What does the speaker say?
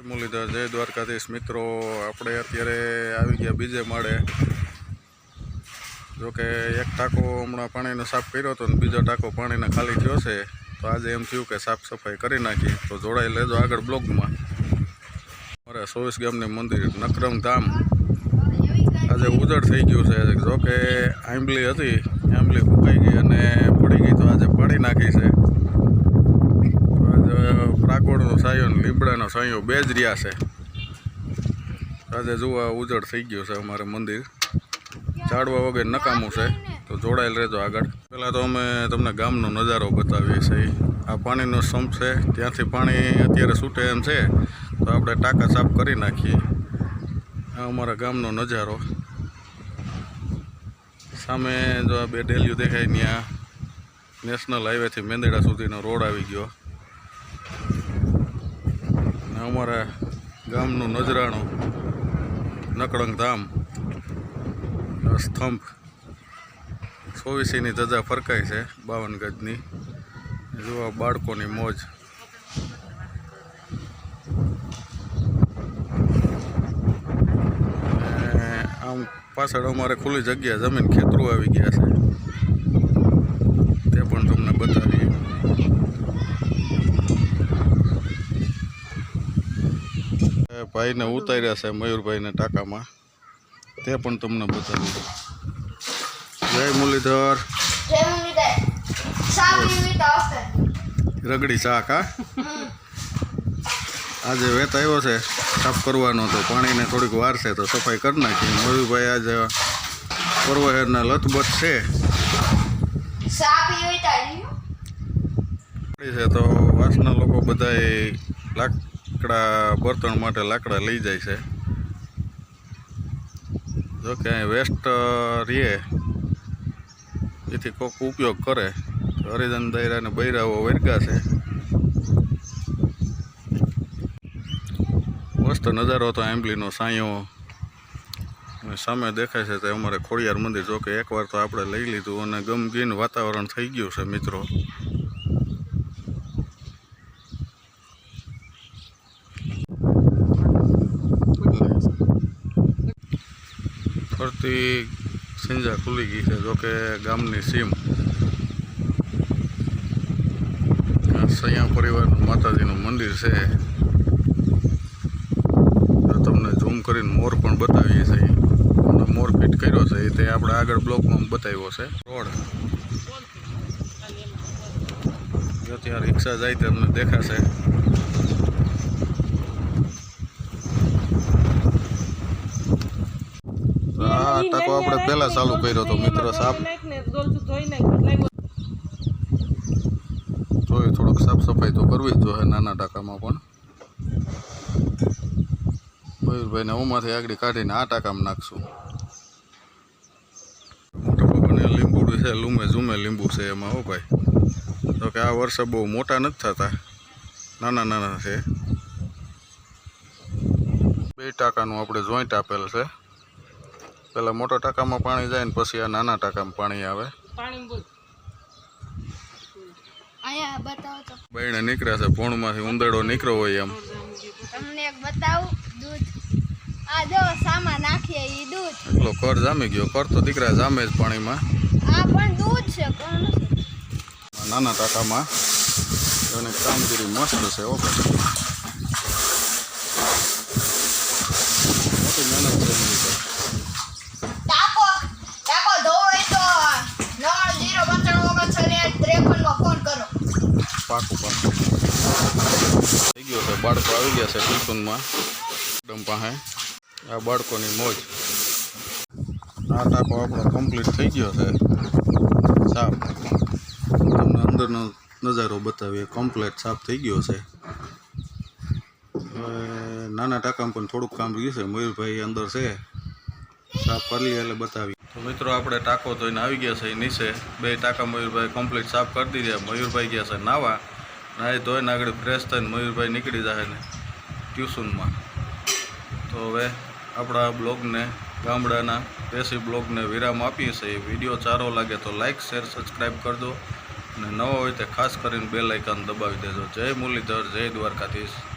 મુરલીધર, જય દ્વારકાધીશ. મિત્રો, આપણે અત્યારે આવી ગયા બીજે માળે. જોકે એક ટાંકો હમણાં પાણીનો સાફ કર્યો હતો ને બીજો ટાંકો પાણીને ખાલી થયો છે, તો આજે એમ થયું કે સાફ સફાઈ કરી નાખી. તો જોડાઈ લેજો આગળ બ્લોગમાં. અમારે સોવીસ ગામની મંદિર નકરમ ધામ. આજે ઉજળ થઈ ગયું છે જોકે આંબલી હતી, આંબલી ફૂંકાઈ ગઈ અને પડી ગઈ તો આજે પાડી નાખી છે. તો આજે સાંયો બે જ રહ્યા છે. આજે જોવા ઉજળ થઈ ગયું છે અમારે મંદિર. ઝાડવા વગર નકામું છે. તો જોડાયેલ રહેજો આગળ. પહેલાં તો અમે તમને ગામનો નજારો બતાવીએ છીએ. આ પાણીનો સંપ છે. ત્યાંથી પાણી અત્યારે છૂટે એમ છે. તો આપણે ટાંકા સાફ કરી નાખીએ. આ અમારા ગામનો નજારો. સામે જો આ બે ડેલીઓ દેખાય ત્યાં. નેશનલ હાઈવેથી મેંદડા સુધીનો રોડ આવી ગયો. અમારા ગામનું નજરાણું નકળંગ ધામ સ્તંભ ચોવીસીની ધજા ફરકાય છે બાવન ગજની જોવા બાળકોની મોજ. આમ પાછળ અમારે ખુલ્લી જગ્યા, જમીન ખેતરું આવી ગયા છે તે પણ તમને બતાવીએ એ ભાઈને ઉતાર્યા છે મયુરભાઈને ટાંકામાં. તે પણ તમને બતાવી જય મુરલીધર. રગડી શાક હા? આજે વેત આવ્યો છે સાફ કરવાનો તો પાણીને થોડીક વાર છે તો સફાઈ કરી નાખી મયુરભાઈ આજે પરવહેરના લથબથ છે. તો વાસના લોકો બધાય લાકડા બર્તણ માટે લાકડા લઈ જાય છે. જો કે અહીં વેસ્ટ રીએ. એથી કોક ઉપયોગ કરે. હરિજન દાયરાને બૈરાઓ વર્ગા છે. મસ્ત નજારો હતો આંબલીનો સાયો અને સામે દેખાય છે તે અમારે ખોડિયાર મંદિર. જોકે એકવાર તો આપણે લઈ લીધું અને ગમગીન વાતાવરણ થઈ ગયું છે, મિત્રો. ફરતી સિંજા ખુલી ગઈ છે, જોકે ગામની સીમ. સૈયા પરિવારનું માતાજીનું મંદિર છે. તમને ઝૂમ કરીને મોર પણ બતાવીએ છીએ. મોર ફિટ કર્યો છે, એ તે આપણે આગળ બ્લોકમાં બતાવ્યો છે. રોડ. જો ત્યાં રિક્ષા જાય તમને દેખાશે તો આ ટાંકો આપણે પહેલા ચાલુ કર્યો હતો મિત્ર સાફ જોઈએ થોડોક સાફ સફાઈ તો કરવી જ જોઈએ નાના ટાંકામાં પણ. મયુરભાઈને ઉમાંથી આગળ કાઢીને આ ટાંકામાં નાખશું. મોટા લીંબુડું છે લૂમે ઝૂમે લીંબુ છે એમાં હો ભાઈ. તો કે આ વર્ષે બહુ મોટા નથી થતા નાના નાના છે. બે ટાંકાનું આપણે જોઈન્ટ આપેલ છે. પહેલાં મોટા ટાંકામાં પાણી જાય ને પછી આ નાના ટાંકામાં પાણી આવે. બહેણે નીકળ્યા છે ભોણમાંથી ઉંદરડો નીકળ્યો હોય એમ. તમને એક બતાવું દૂધ. આ જો સામાન નાખીએ ઈ દૂધ. એટલો કર જામી ગયો કર તો દીકરા જામે જ પાણીમાં. આ પણ દૂધ છે કોણ નાના ટાંકામાં. અને કામગીરી મસ્ત છે ઓકે મોટી મહેનત છે એની ઉપર. ટાકો ટાકો ધોવાય તો નવાણું જીરો પંચાણું ઓગણચાલીસ ત્રેપનમાં ફોન કરો પાકું પાકું. થઈ ગયો છે, બાળકો આવી ગયા છે ટ્યુશનમાં. મેડમ પાસે આ બાળકોની મોજ. આ ટાંકો આપણો કમ્પ્લીટ થઈ ગયો છે. સાફ. તમને અંદરનો નજારો બતાવીએ. કમ્પ્લીટ સાફ થઈ ગયો છે. નાના ટાંકામાં પણ થોડુંક કામ રહ્યું છે. મયુરભાઈ અંદર છે. સાફ કરી લઈએ એટલે બતાવી. તો મિત્રો આપણે ટાંકો ધોઈને આવી ગયા છે, નીચે. બે ટાંકા મયુરભાઈ કમ્પ્લીટ સાફ કરી દીધા. મયુરભાઈ ગયા છે નાવા. નાહી ધોઈને આગળ ફ્રેશ થઈને મયુરભાઈ નીકળી જાય ને ટ્યુશનમાં. તો હવે આપણા બ્લોગને, ગામડાના દેશી બ્લોગને વિરામ આપીએ છીએ. વીડિયો સારો લાગે તો લાઇક શેર સબસ્ક્રાઈબ કરજો. અને નવો હોય તે ખાસ કરીને બે લાઇકન દબાવી દેજો. જય મુરલીધર, જય દ્વારકાધીશ.